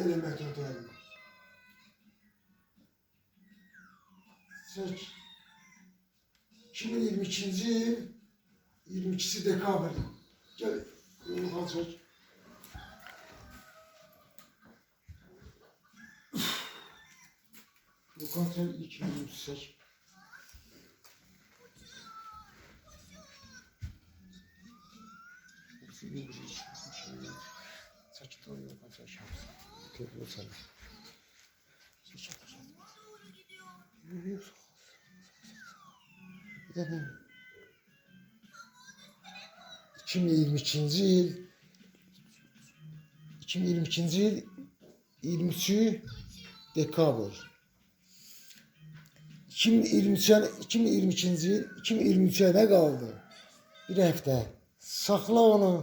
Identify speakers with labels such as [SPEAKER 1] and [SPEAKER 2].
[SPEAKER 1] eləməkdədir. Seç. 2022-ci il 22-si dekabr. Gəl, yolunu çək. Bu kontrol 2023 Saçı da yok, saçı Tebrik sana. Bir de ne? 2022-ci il 2022-ci il 23 dekabr 2023 2022-ci il 2023-ə nə qaldı? Bir həftə. Saxla onu.